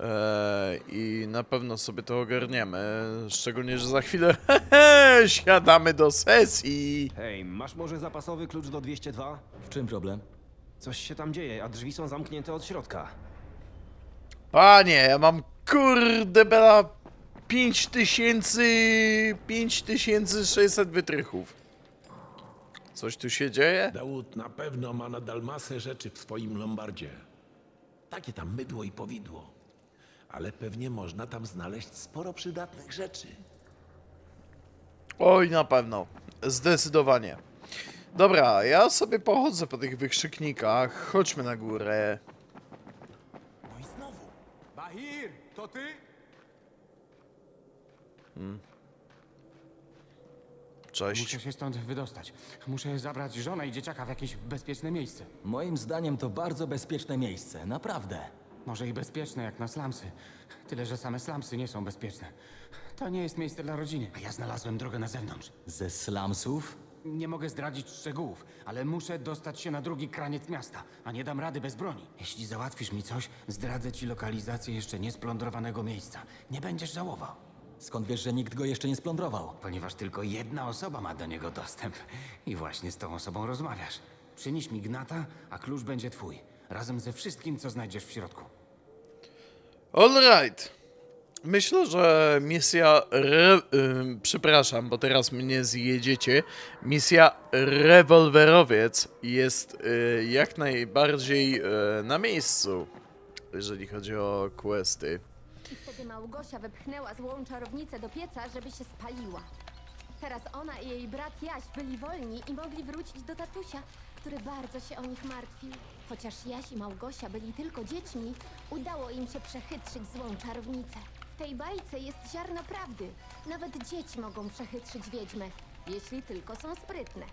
E, I na pewno sobie to ogarniemy. Szczególnie, że za chwilę siadamy do sesji. Hej, masz może zapasowy klucz do 202? W czym problem? Coś się tam dzieje, a drzwi są zamknięte od środka. Panie, ja mam kurde bela 5000 5600 wytrychów. Coś tu się dzieje? Dawud na pewno ma nadal masę rzeczy w swoim lombardzie. Takie tam mydło i powidło. Ale pewnie można tam znaleźć sporo przydatnych rzeczy. Oj, na pewno. Zdecydowanie. Dobra, ja sobie pochodzę po tych wykrzyknikach. Chodźmy na górę. No i znowu. Bahir, to ty? Cześć. Muszę się stąd wydostać. Muszę zabrać żonę i dzieciaka w jakieś bezpieczne miejsce. Moim zdaniem to bardzo bezpieczne miejsce, naprawdę. Może i bezpieczne jak na slumsy. Tyle, że same slumsy nie są bezpieczne. To nie jest miejsce dla rodziny, a ja znalazłem drogę na zewnątrz. Ze slumsów? Nie mogę zdradzić szczegółów, ale muszę dostać się na drugi kraniec miasta, a nie dam rady bez broni. Jeśli załatwisz mi coś, zdradzę ci lokalizację jeszcze niesplądrowanego miejsca. Nie będziesz żałował, Skąd wiesz, że nikt go jeszcze nie splądrował? ponieważ tylko jedna osoba ma do niego dostęp. I właśnie z tą osobą rozmawiasz. Przynieś mi gnata, a klucz będzie twój. Razem ze wszystkim, co znajdziesz w środku. Alright. Myślę, że misja. Re... przepraszam, bo teraz mnie zjedziecie. Misja rewolwerowiec jest y, jak najbardziej y, na miejscu, jeżeli chodzi o questy. I wtedy Małgosia wepchnęła złą czarownicę do pieca, żeby się spaliła. Teraz ona i jej brat Jaś byli wolni i mogli wrócić do tatusia, który bardzo się o nich martwił. Chociaż Jaś i Małgosia byli tylko dziećmi, udało im się przechytrzyć złą czarownicę. W tej bajce jest ziarno prawdy. Nawet dzieci mogą przechytrzyć wiedźmę, jeśli tylko są sprytne.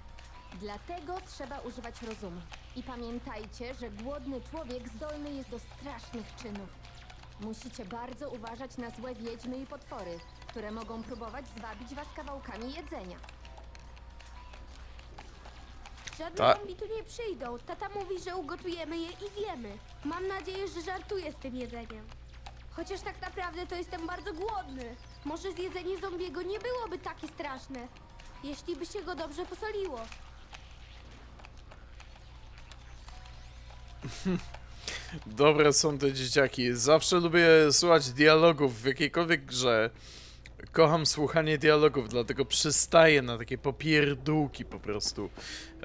Dlatego trzeba używać rozumu. I pamiętajcie, że głodny człowiek zdolny jest do strasznych czynów. Musicie bardzo uważać na złe wiedźmy i potwory, które mogą próbować zwabić was kawałkami jedzenia. Żadne Ta- zombie tu nie przyjdą. Tata mówi, że ugotujemy je i zjemy. Mam nadzieję, że żartuje z tym jedzeniem. Chociaż tak naprawdę to jestem bardzo głodny. Może zjedzenie zombiego nie byłoby takie straszne, jeśli by się go dobrze posoliło. Dobre są te dzieciaki. Zawsze lubię słuchać dialogów w jakiejkolwiek grze. Kocham słuchanie dialogów, dlatego przystaję na takie popierdółki po prostu,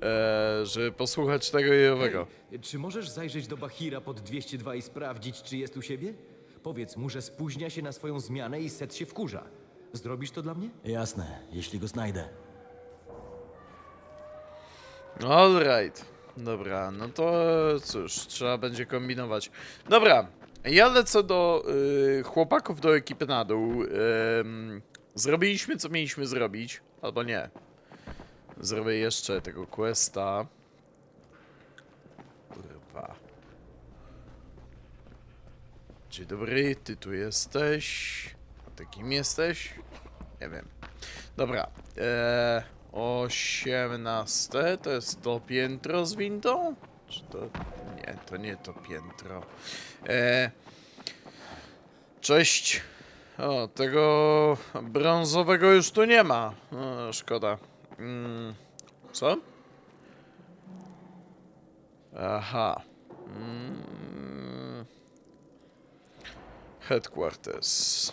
e, żeby posłuchać tego i owego. Hej, czy możesz zajrzeć do Bahira pod 202 i sprawdzić, czy jest u siebie? Powiedz mu, że spóźnia się na swoją zmianę i set się wkurza. Zrobisz to dla mnie? Jasne, jeśli go znajdę. Alright. Dobra, no to cóż, trzeba będzie kombinować. Dobra, ja lecę do y, chłopaków do ekipy na dół. Ym, zrobiliśmy co mieliśmy zrobić, albo nie. Zrobię jeszcze tego questa. Kurwa. Dzień dobry, ty tu jesteś. A ty kim jesteś? Nie wiem. Dobra. E, 18 to jest to piętro z windą? Czy to. To nie to piętro. E, cześć. O, tego brązowego już tu nie ma. O, szkoda. Mm, co? Aha. Mm, headquarters.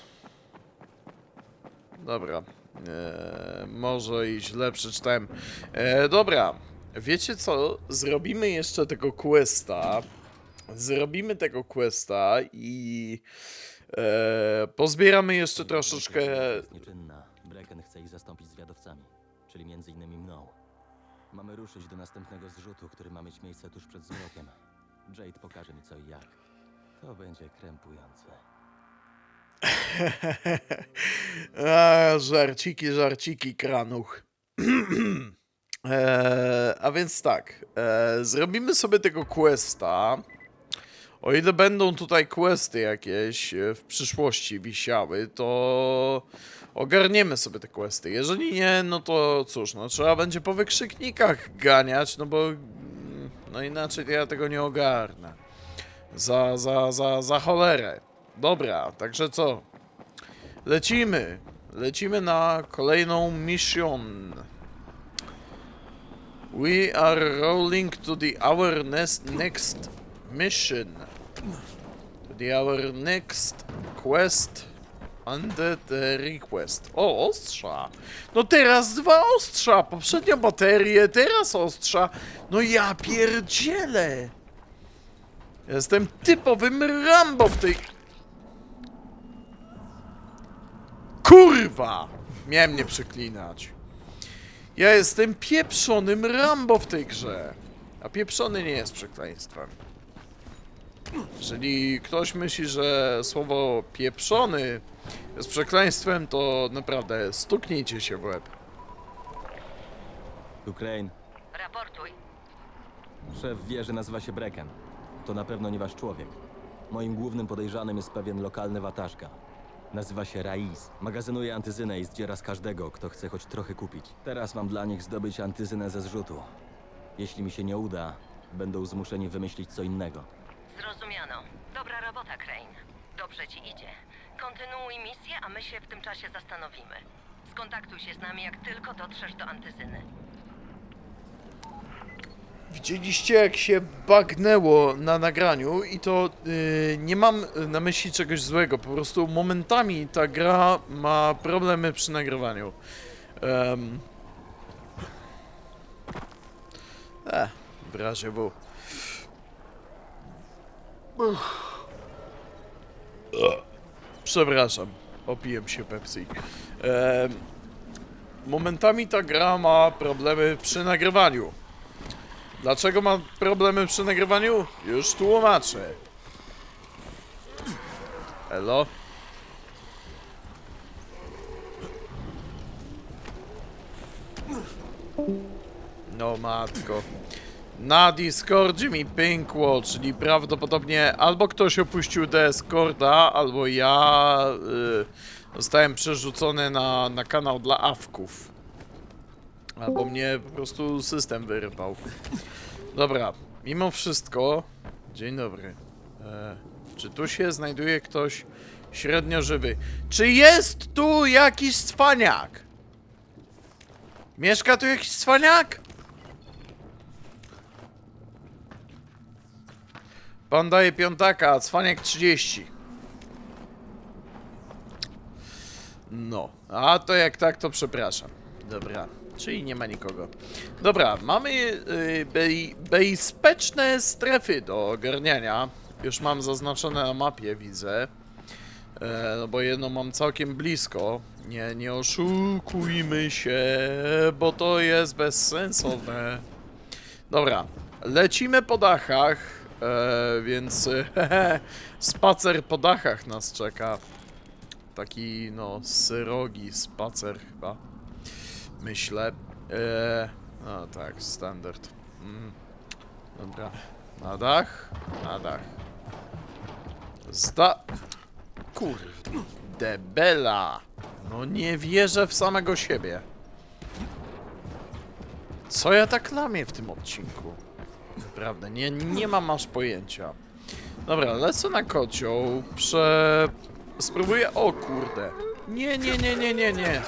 Dobra. E, może i źle przeczytałem. E, dobra. Wiecie co? Zrobimy jeszcze tego questa. Zrobimy tego questa i e, pozbieramy jeszcze troszeczkę. Jest nieczynna. Brecken chce ich zastąpić zwiadowcami, czyli między innymi mną. Mamy ruszyć do następnego zrzutu, który ma mieć miejsce tuż przed zmrokiem. Jade pokaże mi co i jak. To będzie krępujące. A, żarciki, żarciki, kranuch. e, a więc tak, e, zrobimy sobie tego questa. O ile będą tutaj questy jakieś e, w przyszłości wisiały, to ogarniemy sobie te questy. Jeżeli nie, no to cóż, no trzeba będzie po wykrzyknikach ganiać, no bo mm, no inaczej ja tego nie ogarnę. Za, za, za, za cholerę. Dobra, także co? Lecimy. Lecimy na kolejną mission. We are rolling to the our next, mission. To the our next quest under the request. O, ostrza. No teraz dwa ostrza. Poprzednio baterie, teraz ostrza. No ja pierdzielę. Jestem typowym Rambo w tej... Kurwa! Miałem nie przeklinać. Ja jestem pieprzonym Rambo w tej grze. A pieprzony nie jest przekleństwem. Jeżeli ktoś myśli, że słowo pieprzony jest przekleństwem, to naprawdę stuknijcie się w łeb. Tu Crane. Raportuj. Szef wie, że nazywa się Brecken. To na pewno nie wasz człowiek. Moim głównym podejrzanym jest pewien lokalny wataszka. Nazywa się Raiz. Magazynuje antyzynę i zdziera z każdego, kto chce choć trochę kupić. Teraz mam dla nich zdobyć antyzynę ze zrzutu. Jeśli mi się nie uda, będą zmuszeni wymyślić co innego. Zrozumiano. Dobra robota, Crane. Dobrze ci idzie. Kontynuuj misję, a my się w tym czasie zastanowimy. Skontaktuj się z nami, jak tylko dotrzesz do antyzyny. Widzieliście jak się bagnęło na nagraniu i to yy, nie mam na myśli czegoś złego, po prostu momentami ta gra ma problemy przy nagrywaniu. Um, e, w razie W. Przepraszam, opiłem się Pepsi. Em, momentami ta gra ma problemy przy nagrywaniu. Dlaczego ma problemy przy nagrywaniu? Już tłumaczę. Elo? No matko. Na Discordzie mi pękło, czyli prawdopodobnie albo ktoś opuścił Discorda, albo ja y, zostałem przerzucony na, na kanał dla awków. Albo mnie po prostu system wyrypał. Dobra, mimo wszystko. Dzień dobry. E, czy tu się znajduje ktoś średnio żywy? Czy jest tu jakiś cwaniak? Mieszka tu jakiś cwaniak? Pan daje piątaka, a cwaniak 30. No, a to jak tak, to przepraszam. Dobra, czyli nie ma nikogo. Dobra, mamy y, bezpieczne strefy do ogarniania. Już mam zaznaczone na mapie, widzę. E, no bo jedno mam całkiem blisko. Nie, nie oszukujmy się, bo to jest bezsensowne. Dobra, lecimy po dachach, e, więc hehe, spacer po dachach nas czeka. Taki, no, syrogi spacer chyba. Myślę. E, no tak, standard. Mm. Dobra. Na dach? Na dach. Zda... Kurde, Bela. No nie wierzę w samego siebie. Co ja tak lamię w tym odcinku? Naprawdę, nie, nie mam aż pojęcia. Dobra, lecę na kocioł, prze... Spróbuję... O kurde. Nie, nie, nie, nie, nie, nie.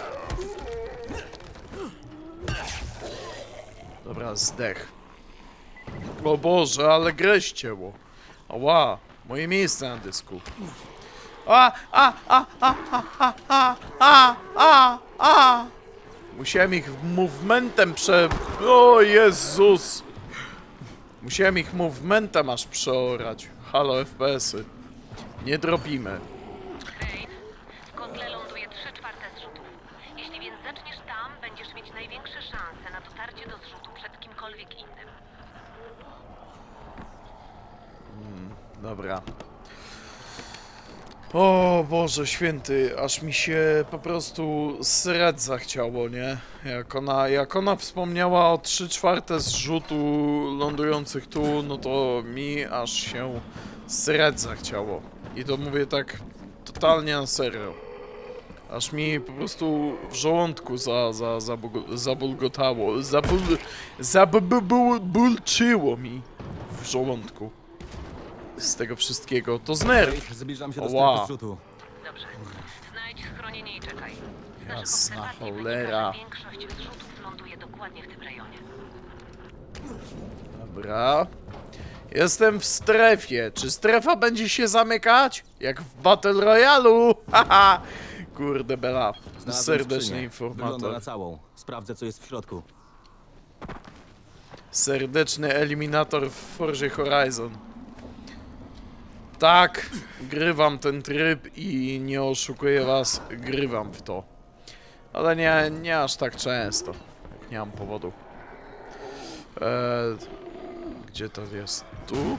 Dobra, zdech. O Boże, ale grę ścięło. Ała, moje miejsce na dysku. A, a, a, a, a, a, a, a, a, a. Musiałem ich movementem prze... O Jezus! Musiałem ich movementem aż przeorać. Halo FPS-y. Nie drobimy. Crane, w kotle ląduje 3 czwarte zrzutów. Jeśli więc zaczniesz tam, będziesz mieć największe szanse na dotarcie do zrzutu przed kimkolwiek innym. Dobra. O Boże święty, aż mi się po prostu srec zachciało, nie? Jak ona, jak ona wspomniała o 3 czwarte zrzutu lądujących tu, no to mi aż się srec zachciało. I to mówię tak totalnie na serio. Aż mi po prostu w żołądku za, za, zabu- zabulgotało, zabul, zabulczyło mi w żołądku. Z tego wszystkiego. To z nerw. Jade, zbliżam się do Oła. strefy zrzutu. Dobrze. Znajdź schronienie i czekaj. Z naszych Jasna obserwacji cholera. wynika, że większość zrzutów ląduje dokładnie w tym rejonie. Dobra. Jestem w strefie. Czy strefa będzie się zamykać? Jak w Battle Royalu? Haha! Kurde bela. Znalazłem Serdeczny skrzynię. Wygląda informator. na całą. Sprawdzę, co jest w środku. Serdeczny eliminator w Forzie Horizon. Tak, grywam ten tryb i nie oszukuję was, grywam w to. Ale nie, nie aż tak często, nie mam powodu. Eee, gdzie to jest? Tu?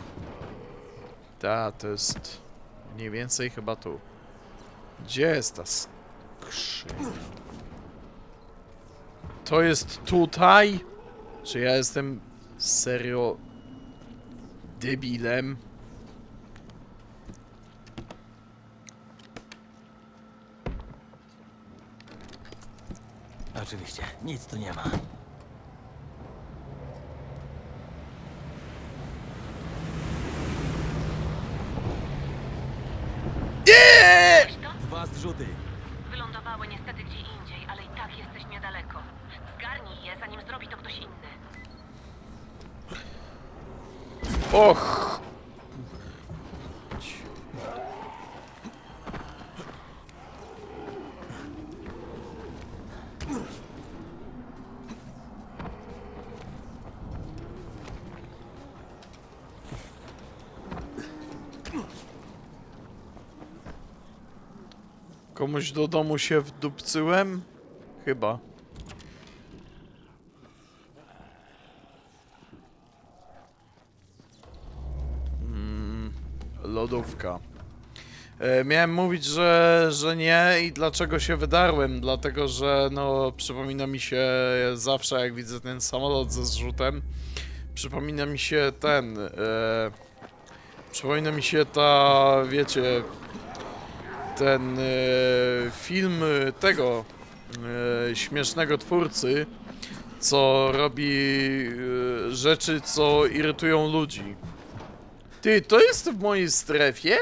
Ta, to jest mniej więcej chyba tu. Gdzie jest ta skrzynia? To jest tutaj? Czy ja jestem serio debilem? Oczywiście, nic tu nie ma. Nie! Wiesz to? Dwa zrzuty. Wylądowały niestety gdzie indziej, ale i tak jesteś niedaleko. Zgarnij je, zanim zrobi to ktoś inny. Och! Komuś do domu się wdupcyłem? Chyba. Lodówka. E, miałem mówić, że, że nie i dlaczego się wydarłem, dlatego że no przypomina mi się zawsze jak widzę ten samolot ze zrzutem, przypomina mi się ten, e, przypomina mi się ta, wiecie, ten e, film tego e, śmiesznego twórcy, co robi e, rzeczy, co irytują ludzi. Ty, to jest w mojej strefie?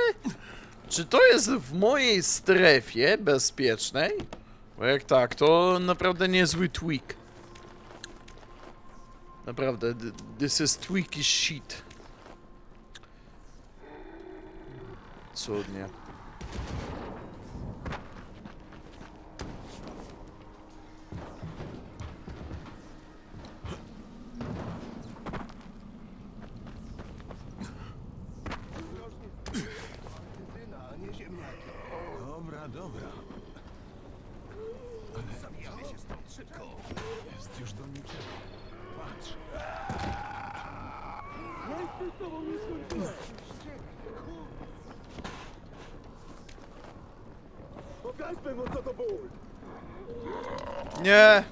Czy to jest w mojej strefie bezpiecznej? Bo jak tak, to naprawdę niezły tweak. Naprawdę, th- this is tweaky shit. Cudnie. Dobra, dobra. Ale zabijamy się stąd szybko. Jest już do niczego. Patrz. Pokażmy mu, co to ból! Nie!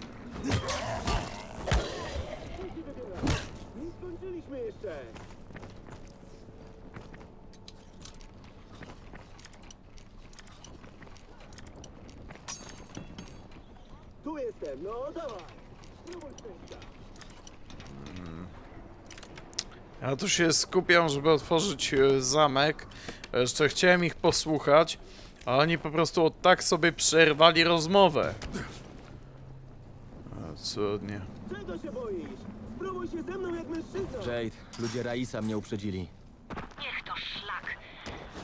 Nie skończyliśmy jeszcze! Tu jestem, no dawaj! Spróbuj szczęścia! Ja tu się skupiam, żeby otworzyć e, zamek. Jeszcze chciałem ich posłuchać, a oni po prostu od tak sobie przerwali rozmowę. A, cudnie. Czego się boisz? Spróbuj się ze mną jak mężczyzna! Jade, ludzie Raisa mnie uprzedzili. Niech to szlak.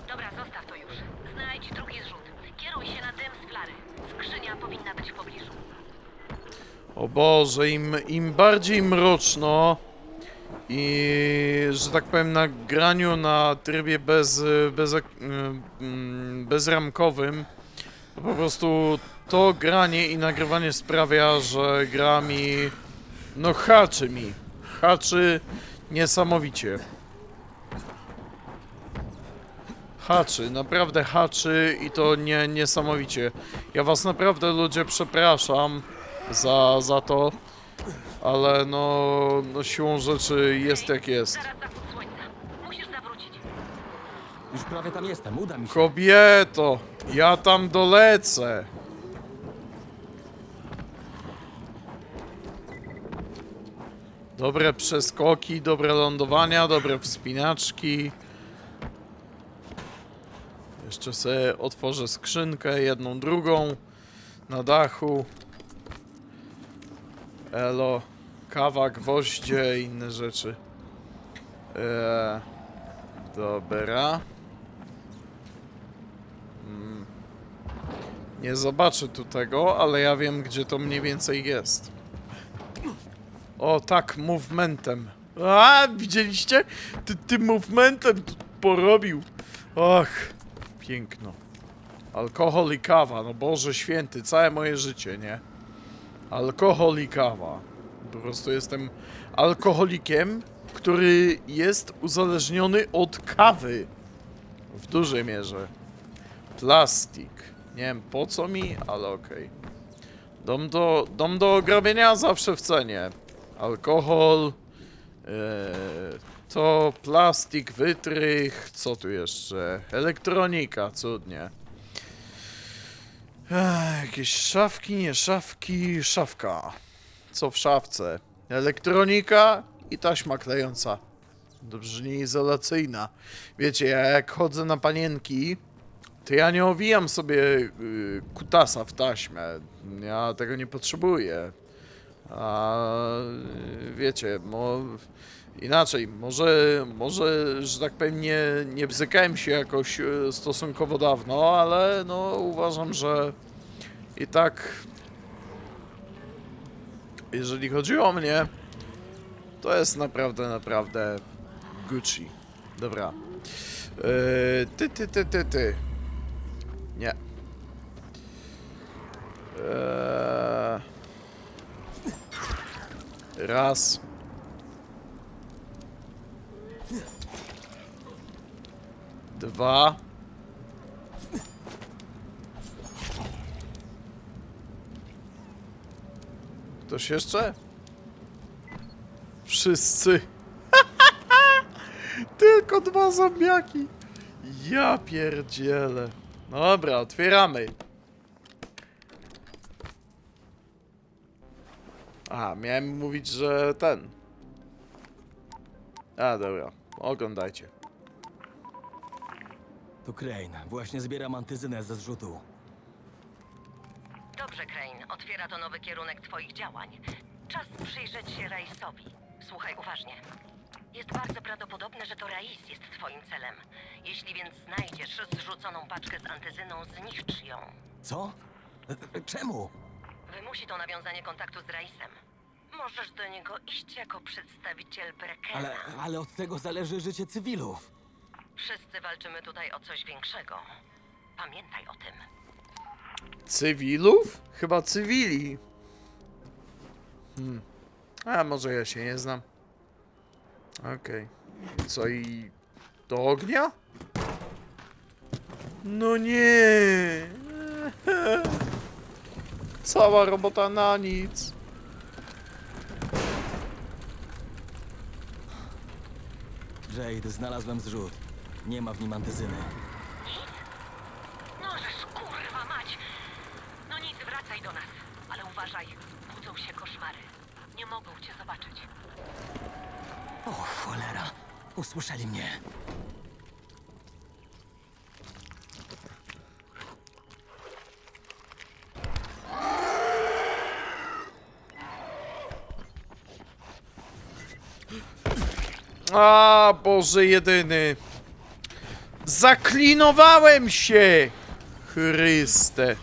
Dobra, zostaw to już. Znajdź drugi zrzut. Kieruj się na dym z flary. Skrzynia powinna być w pobliżu. O Boże, im, im bardziej mroczno i, że tak powiem, na graniu na trybie bez, bez, mm, bezramkowym, to po prostu to granie i nagrywanie sprawia, że gra mi, no haczy mi, haczy niesamowicie. Haczy, naprawdę haczy i to nie, niesamowicie. Ja was naprawdę ludzie przepraszam za, za to, ale no, no siłą rzeczy jest jak jest. Zaraz zachód słońca. Musisz zawrócić. Już prawie tam jestem, uda mi się. Kobieto, ja tam dolecę. Dobre przeskoki, dobre lądowania, dobre wspinaczki. Jeszcze sobie otworzę skrzynkę, jedną, drugą. Na dachu. Elo. Kawa, gwoździe i inne rzeczy. Eee, dobra. Mm. Nie zobaczę tu tego, ale ja wiem, gdzie to mniej więcej jest. O, tak, movementem. A, widzieliście? Ty, tym movementem porobił. Och, piękno. Alkohol i kawa, no Boże święty, całe moje życie, nie? Alkohol i kawa. Po prostu jestem alkoholikiem, który jest uzależniony od kawy. W dużej mierze. Plastik. Nie wiem po co mi, ale okej. Dom do, dom do ograbienia zawsze w cenie. Alkohol, e, to plastik, wytrych, co tu jeszcze? Elektronika, cudnie. Ech, jakieś szafki, nie szafki, szafka. Co w szafce? Elektronika i taśma klejąca. Dobrze, nie izolacyjna. Wiecie, ja jak chodzę na panienki, to ja nie owijam sobie y, kutasa w taśmę. Ja tego nie potrzebuję. A y, wiecie, mo, inaczej, może, może, że tak powiem, nie, nie bzykałem się jakoś y, stosunkowo dawno, ale no uważam, że i tak jeżeli chodzi o mnie, to jest naprawdę, naprawdę Gucci. Dobra. Yy, ty, ty, ty, ty, ty. Nie. Eee. Raz. Dwa. Ktoś jeszcze? Wszyscy. Tylko dwa zombiaki. Ja pierdzielę. Dobra, otwieramy. A, miałem mówić, że ten. A, dobra. Oglądajcie. To Crane. Właśnie zbieram antyzynę ze zrzutu. Dobrze, Crane. Otwiera to nowy kierunek twoich działań. Czas przyjrzeć się Raisowi. Słuchaj uważnie. Jest bardzo prawdopodobne, że to Rais jest twoim celem. Jeśli więc znajdziesz zrzuconą paczkę z antyzyną, zniszcz ją. Co? E, e, Czemu? Wymusi to nawiązanie kontaktu z Raisem. Możesz do niego iść jako przedstawiciel Brekena. Ale, ale od tego zależy życie cywilów. Wszyscy walczymy tutaj o coś większego. Pamiętaj o tym. Cywilów? Chyba cywili. Hmm. A może ja się nie znam. Okej. Co i do ognia? No nie. Cała robota na nic. Jade, znalazłem zrzut. Nie ma w nim antyzyny. Możesz, kurwa mać! No nic, wracaj do nas. Ale uważaj, budzą się koszmary. Nie mogą cię zobaczyć. O cholera! Usłyszeli mnie. A Boże jedyny. Zaklinowałem się! Chryste.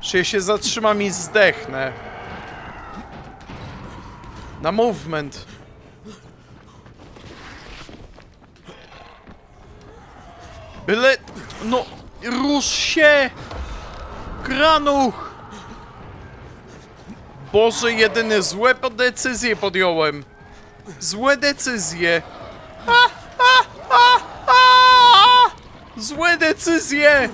Czy się zatrzymam i zdechnę? Na movement. Byle... No... Rusz się! Granuch! Boże jedyny, złe decyzje podjąłem. Złe decyzje. A, a, a, a! Złe decyzje.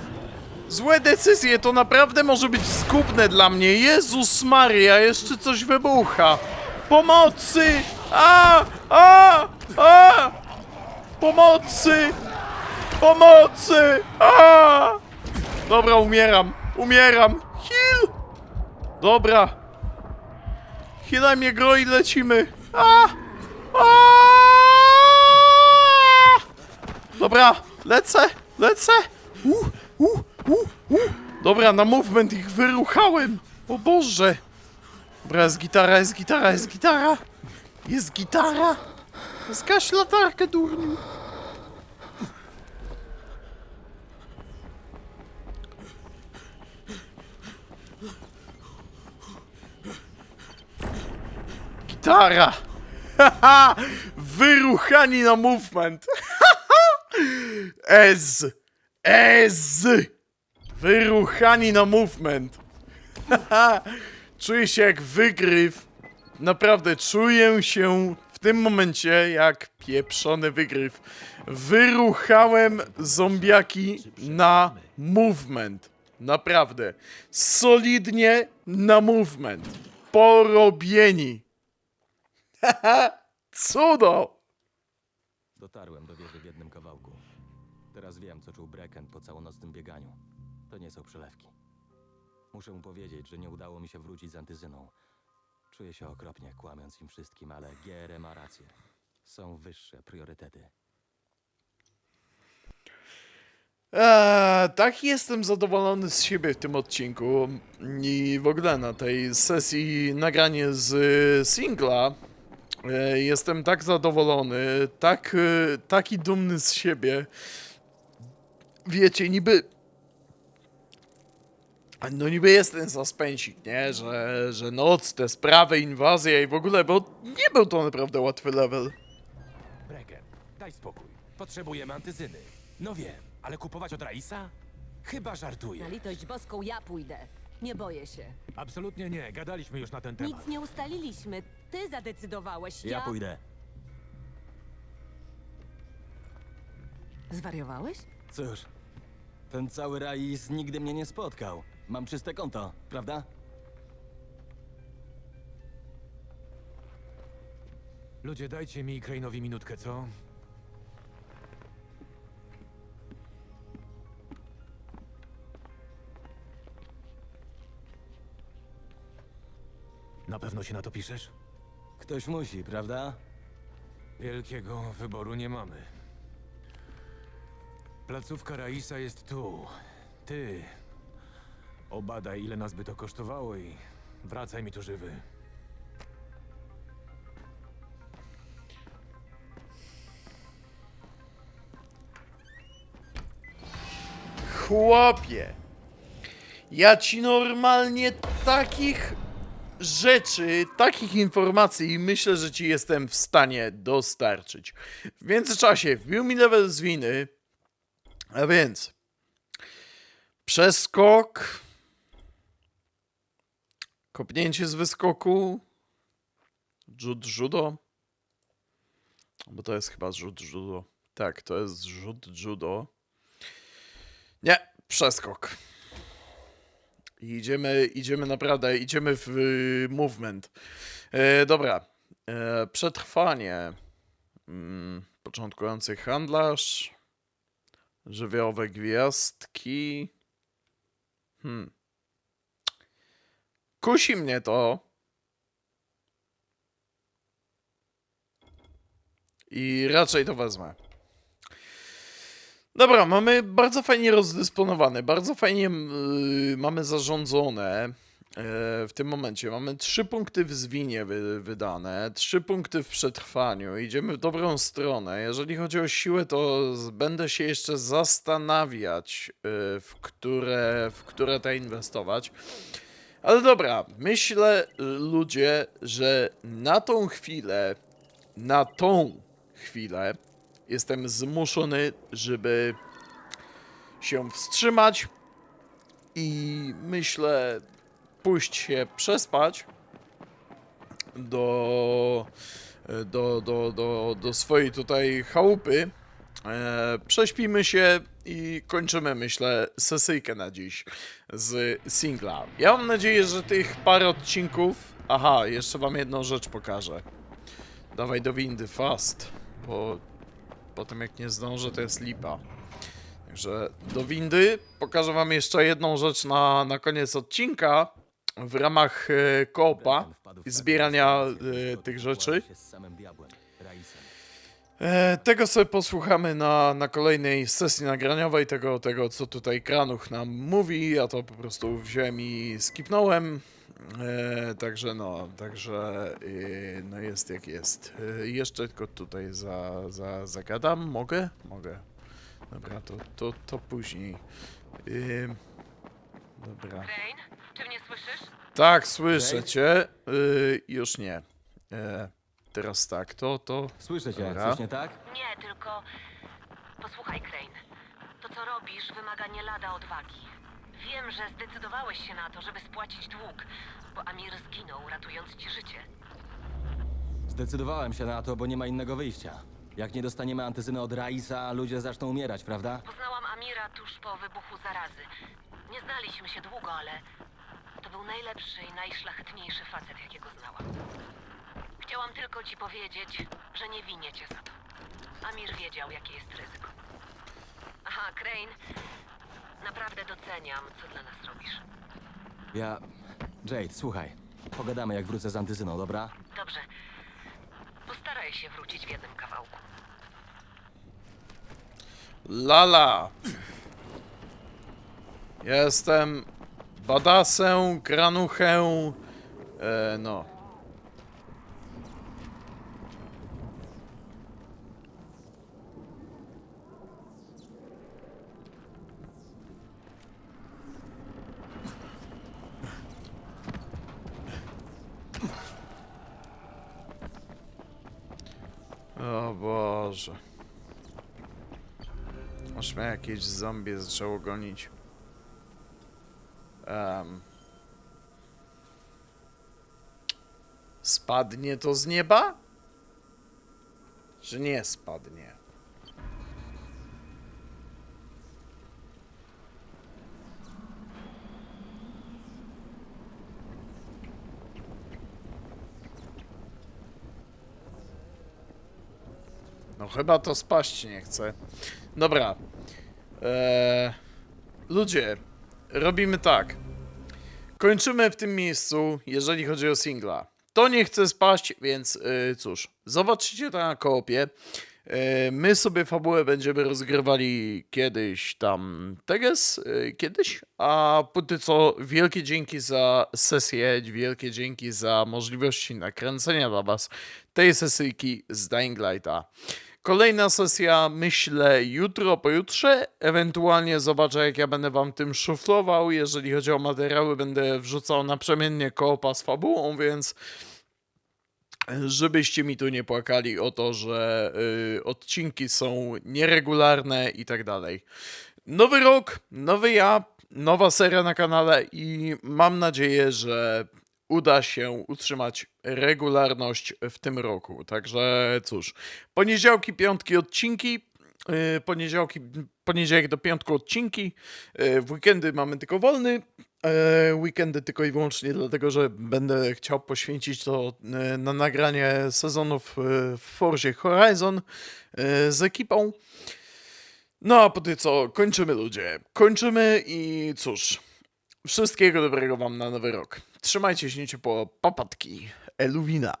Złe decyzje, to naprawdę może być zgubne dla mnie. Jezus Maria, jeszcze coś wybucha. Pomocy! A! A! A! Pomocy! Pomocy! A! Dobra, umieram. Umieram. Heal! Dobra. Healaj mnie gro i lecimy. A! A! Dobra, lecę, lecę! Uh, uh, uh. Dobra, na movement ich wyruchałem! O Boże! Dobra, jest gitara, jest gitara, jest gitara! Jest gitara! Zgaś latarkę, durniu! Gitara! Haha! Wyruchani na movement! Ez! Ez! Wyruchani na movement! Czuję się jak wygryw. Naprawdę czuję się w tym momencie jak pieprzony wygryw. Wyruchałem zombiaki na movement. Naprawdę. Solidnie na movement. Porobieni. Cudo! Dotarłem do wieży. Teraz wiem, co czuł Brecken po całonocnym bieganiu. To nie są przelewki. Muszę mu powiedzieć, że nie udało mi się wrócić z antyzyną. Czuję się okropnie, kłamiąc im wszystkim, ale GR ma rację. Są wyższe priorytety. Eee, tak jestem zadowolony z siebie w tym odcinku i w ogóle na tej sesji nagranie z e, singla. E, jestem tak zadowolony, tak, e, taki dumny z siebie. Wiecie, niby. No niby jest ten suspensik, nie? Że, że noc, te sprawy, inwazja i w ogóle, bo nie był to naprawdę łatwy level. Bregen, daj spokój. Potrzebujemy antyzyny. No wiem, ale kupować od Raisa? Chyba żartuję. Na litość boską ja pójdę. Nie boję się. Absolutnie nie, gadaliśmy już na ten temat. Nic nie ustaliliśmy. Ty zadecydowałeś. Ja pójdę. Zwariowałeś? Cóż, ten cały Rais nigdy mnie nie spotkał. Mam czyste konto, prawda? Ludzie, dajcie mi i Crane'owi minutkę, co? Na pewno się na to piszesz? Ktoś musi, prawda? Wielkiego wyboru nie mamy. Placówka Raisa jest tu. Ty. Obadaj, ile nas by to kosztowało i wracaj mi tu żywy. Chłopie, ja ci normalnie takich rzeczy, takich informacji myślę, że ci jestem w stanie dostarczyć. W międzyczasie wbił mi level z winy, a więc przeskok, kopnięcie z wyskoku, rzut judo, bo to jest chyba rzut judo. Tak, to jest rzut judo. Nie, przeskok. Idziemy, idziemy naprawdę, idziemy w y, movement. E, dobra. E, przetrwanie. Mm, początkujący handlarz. Żywiołowe gwiazdki. Hmm. Kusi mnie to. I raczej to wezmę. Dobra, mamy bardzo fajnie rozdysponowane, bardzo fajnie yy, mamy zarządzone. Yy, w tym momencie mamy trzy punkty w zwinie wy, wydane, trzy punkty w przetrwaniu. Idziemy w dobrą stronę. Jeżeli chodzi o siłę, to będę się jeszcze zastanawiać, yy, w, które, w które te inwestować. Ale dobra, myślę, y, ludzie, że na tą chwilę, na tą chwilę jestem zmuszony, żeby się wstrzymać i myślę pójść się przespać do, do, do, do, do swojej tutaj chałupy. E, prześpimy się i kończymy, myślę, sesyjkę na dziś z singla. Ja mam nadzieję, że tych parę odcinków... Aha, jeszcze wam jedną rzecz pokażę. Dawaj do windy, fast, bo Potem jak nie zdążę, to jest lipa. Także do windy pokażę wam jeszcze jedną rzecz na, na koniec odcinka. W ramach e, koopa zbierania e, tych rzeczy. E, tego sobie posłuchamy na, na kolejnej sesji nagraniowej, tego, tego co tutaj Kranuch nam mówi, ja to po prostu wziąłem i skipnąłem. E, także no, także e, no jest jak jest. E, jeszcze tylko tutaj za, za, zagadam, mogę? Mogę. Dobra, to, to, to później. E, dobra. Crane, czy mnie słyszysz? Tak, słyszę cię. Y, już nie. E, teraz tak, to, to. Słyszę cię, Dobra. coś nie tak? Nie, tylko... Posłuchaj, Crane. To, co robisz, wymaga nie lada odwagi. Wiem, że zdecydowałeś się na to, żeby spłacić dług, bo Amir zginął, ratując ci życie. Zdecydowałem się na to, bo nie ma innego wyjścia. Jak nie dostaniemy antyzyny od Raisa, ludzie zaczną umierać, prawda? Poznałam Amira tuż po wybuchu zarazy. Nie znaliśmy się długo, ale był najlepszy i najszlachetniejszy facet, jakiego znałam. Chciałam tylko ci powiedzieć, że nie winię cię za to. Amir wiedział, jakie jest ryzyko. Aha, Crane, naprawdę doceniam, co dla nas robisz. Ja... Jade, słuchaj. Pogadamy, jak wrócę z antyzyną, dobra? Dobrze. Postaraj się wrócić w jednym kawałku. Lala! Jestem badasem, kranuchę. E, no. O Boże. Aż mnie jakieś zombie zaczęło gonić. Em. Spadnie to z nieba? Czy nie spadnie? No chyba to spaść nie chce. Dobra. Eee, ludzie, robimy tak. Kończymy w tym miejscu, jeżeli chodzi o singla. To nie chce spaść, więc yy, cóż, zobaczycie to na koopie. Yy, my sobie fabułę będziemy rozgrywali kiedyś tam teges, yy, kiedyś, a póty co wielkie dzięki za sesję, wielkie dzięki za możliwości nakręcenia dla was tej sesyjki z Dying Lighta. Kolejna sesja, myślę, jutro, pojutrze. Ewentualnie zobaczę, jak ja będę wam tym szuflował. Jeżeli chodzi o materiały, będę wrzucał naprzemiennie koopa z fabułą, więc żebyście mi tu nie płakali o to, że y, odcinki są nieregularne i tak dalej. Nowy rok, nowy ja, nowa seria na kanale i mam nadzieję, że uda się utrzymać regularność w tym roku. Także cóż, poniedziałki, piątki odcinki. yy, Poniedziałki, poniedziałek do piątku odcinki. yy, W weekendy mamy tylko wolny. yy, Weekendy tylko i wyłącznie dlatego, że będę chciał poświęcić to na nagranie sezonów w Forzie Horizon z ekipą. No a po ty co, kończymy ludzie. Kończymy i cóż, wszystkiego dobrego wam na nowy rok. Trzymajcie się ciepło, papatki, Eluwina.